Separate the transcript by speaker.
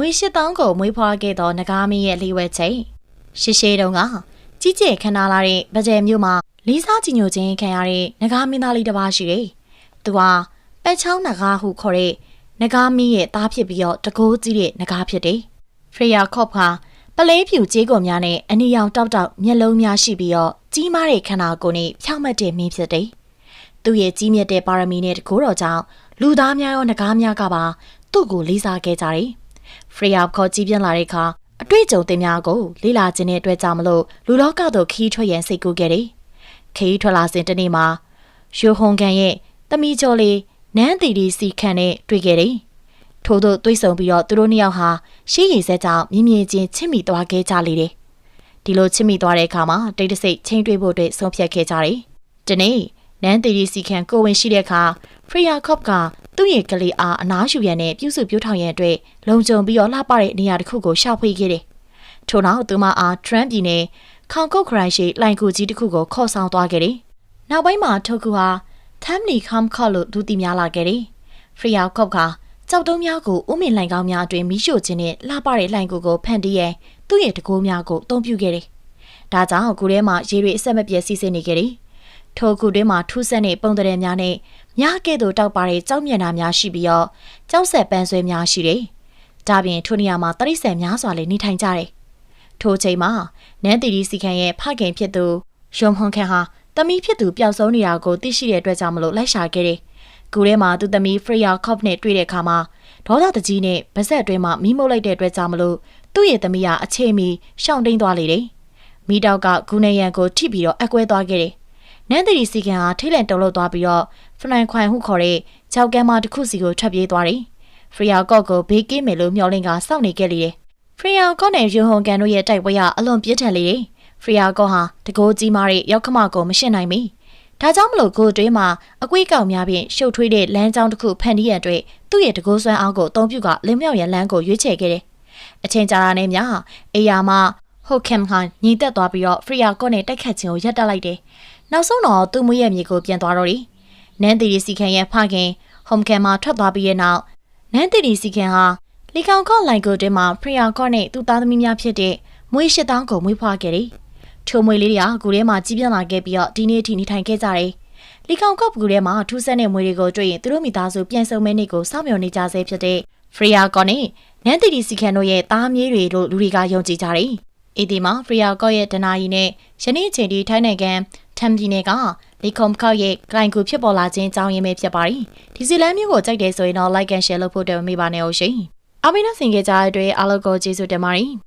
Speaker 1: မွေး၈တောင်းကိုမွေးဖွားခဲ့သောနဂါမင်းရဲ့လေးဝဲချိန်ရှေးရှေးတုန်းကကြီးကျယ်ခမ်းနားလာတဲ့ဗကြယ်မြို့မှာလေးစားကြည်ညိုခြင်းခံရတဲ့နဂါမင်းသားလေးတစ်ပါးရှိတယ်။သူဟာပက်ချောင်းနဂါဟုခေါ်တဲ့နဂါမင်းရဲ့သားဖြစ်ပြီးတော့တကိုးကြီးတဲ့နဂါဖြစ်တယ်။ဖရီယာကော့ဖကပလဲဖြူကြေးကုန်များနဲ့အနီရောင်တောက်တောက်မျက်လုံးများရှိပြီးတော့ကြီးမားတဲ့ခန္ဓာကိုယ်နဲ့ဖြောင့်မတ်တဲ့မင်းဖြစ်တယ်။သူ့ရဲ့ကြီးမြတ်တဲ့ပါရမီနဲ့တကိုးတော်ကြောင့်လူသားများရောနဂါများကပါသူ့ကိုလေးစားခဲ့ကြတယ်။ ဖရီယာခေါ်ကြီးပြင်းလာတဲ့အခါအတွေ့အကြုံတင်များကိုလေးလာခြင်းတဲ့အတွက်ကြောင့်မလို့လူလောကသို့ခီးထွက်ရန်စိတ်ကူးခဲ့တယ်။ခီးထွက်လာစဉ်တနေ့မှာယူဟွန်ကန်ရဲ့တမီကျော်လေးနန်းတီတီစီခန့်နဲ့တွေ့ခဲ့တယ်။ထို့သို့တွေ့ဆုံပြီးတော့သူတို့နှစ်ယောက်ဟာရှေးရည်စက်ကြောင့်မြင်းမြင်းချင်းချစ်မိသွားခဲ့ကြလေတယ်။ဒီလိုချစ်မိသွားတဲ့အခါမှာတိတ်တဆိတ်ချင်းတွေ့ဖို့အတွက်ဆုံးဖြတ်ခဲ့ကြတယ်။ဒီနေ့ နန်းတီတီစီခန့်ကိုဝင်ရှိတဲ့အခါဖရီယာကော့ကသူ့ရဲ့ကလေးအားအနားယူရန်နဲ့ပြုစုပြောထောင်ရန်အတွက်လုံခြုံပြီးတော့လှပတဲ့နေရာတစ်ခုကိုရှာဖွေခဲ့တယ်။ထို့နောက်သူမအားထရန့်ပြည်နယ်ခေါင်ကုတ်ခရိုင်ရှိလိုင်ကူကြီးတစ်ခုကိုခေါ်ဆောင်သွားခဲ့တယ်။နောက်ပိုင်းမှာထိုကူဟာသမ်နီခမ်ခေါ်လို့ဒူတီများလာခဲ့တယ်။ဖရီယာကော့ကကြောက်တုံးများကိုဥမင်လိုင်ကောင်းများအတွင်မိရှို့ခြင်းနဲ့လှပတဲ့လိုင်ကူကိုဖန်တီးရန်သူ့ရဲ့တကိုးများကိုအသုံးပြုခဲ့တယ်။ဒါကြောင့်ကူထဲမှာရေတွေအဆက်မပြတ်စီးဆင်းနေခဲ့တယ်။ ထိုကူတွင်းမှာထူးဆန်းတဲ့ပုံသဏ္ဍာန်များနဲ့မြားကဲ့သို့တောက်ပါတဲ့ကြောက်မျက်နှာများရှိပြီးတော့ကြောက်ဆက်ပန်းဆွဲများရှိတယ်။ဒါပြင်ထိုနေရာမှာတရိษံများစွာလည်းနေထိုင်ကြတယ်။ထိုချိန်မှာနန်းတီတီစီခန်ရဲ့ဖခင်ဖြစ်သူယုံဟွန်ခန်ဟာတမီးဖြစ်သူပျောက်ဆုံးနေတာကိုသိရှိတဲ့အတွက်ကြောင့်မလို့လိုက်ရှာခဲ့တယ်။ကူထဲမှာသူသမီးဖရီယာကော့နဲ့တွေ့တဲ့အခါမှာဒေါသတကြီးနဲ့ဗစက်အတွင်းမှာမီးမုတ်လိုက်တဲ့အတွက်ကြောင့်မလို့သူ့ရဲ့သမီးဟာအခြေမီရှောင်တိန်သွားလေတယ်။မိတောက်ကဂူနေရန်ကိုထိပြီးတော့အကွဲသွားခဲ့တယ်။ နန်းတီတီစီကန်ဟာထိတ်လန့်တုန်လှုပ်သွားပြီးတော့ဖနန်ခွိုင်ဟုခေါ်တဲ့ကြောက်ကမ်းမတစ်ခုစီကိုထွက်ပြေးသွားတယ်။ဖရီယာကော့ကိုဘေးကင်းမယ်လို့မျှော်လင့်ကစောင့်နေခဲ့လေတယ်။ဖရီယာကော့နဲ့ယူဟွန်ကန်တို့ရဲ့တိုက်ပွဲကအလွန်ပြင်းထန်လေတယ်။ဖရီယာကော့ဟာတကိုးကြီးမားတဲ့ရောက်ခမကိုမရှင်းနိုင်မီ။ဒါကြောင့်မလို့ကိုတွင်းမှာအကွေးကောင်များဖြင့်ရှုပ်ထွေးတဲ့လမ်းကြောင်းတစ်ခုဖန်တီးရန်အတွက်သူ့ရဲ့တကိုးစွမ်းအားကိုအသုံးပြုကလင်းမြောက်ရန်လမ်းကိုရွေးချယ်ခဲ့တယ်။အချိန်ကြာတာနဲ့များအေယာမဟုတ်ကမ်ဟန်ညီတက်သွားပြီးတော့ဖရီယာကော့နဲ့တိုက်ခတ်ခြင်းကိုရပ်တန့်လိုက်တယ်။ နောက်ဆုံးတော့သူ့မွေးရဲ့မြေကိုပြန်သွားတော့တယ်။နန်းတီရီစီခန်ရဲ့ဖခင်ဟ ோம் ကန်မှာထွက်သွားပြီးတဲ့နောက်နန်းတီရီစီခန်ဟာလီကောင်ကော့လိုင်ကိုတွင်မှာဖရီယာကော့နဲ့သူ့သားသမီးများဖြစ်တဲ့မွေးရှစ်တောင်းကိုမွေးဖွားခဲ့တယ်။ထိုမွေးလေးတွေကကူထဲမှာကြီးပြင်းလာခဲ့ပြီးတော့ဒီနေ့ထိနေထိုင်ခဲ့ကြတယ်။လီကောင်ကော့ကူထဲမှာထူးဆန်းတဲ့မွေးတွေကိုတွေ့ရင်သူတို့မိသားစုပြန်ဆုံမဲနေ့ကိုစောင့်မျှော်နေကြဆဲဖြစ်တဲ့ဖရီယာကော့နဲ့နန်းတီရီစီခန်တို့ရဲ့သားမြေးတွေလို့လူတွေကယုံကြည်ကြတယ်။အေဒီမှာဖရီယာကော့ရဲ့ဒနာယီနဲ့ယနေ့အချိန်ထိထိုင်းနိုင်ငံ ထမ်ပြည်နယ်ကလီကွန်ခောက်ရဲ့ဂိုင်ကူဖြစ်ပေါ်လာခြင်းအကြောင်းရင်းပဲဖြစ်ပါတယ်။ဒီဇီလန်မျိုးကိုကြိုက်တယ်ဆိုရင်တော့ like and share လုပ်ဖို့တမမေ့ပါနဲ့ဟုတ်ရှင်။အမီနာဆင်ကြကြတဲ့အတွက်အားလုံးကိုကျေးဇူးတင်ပါတယ်။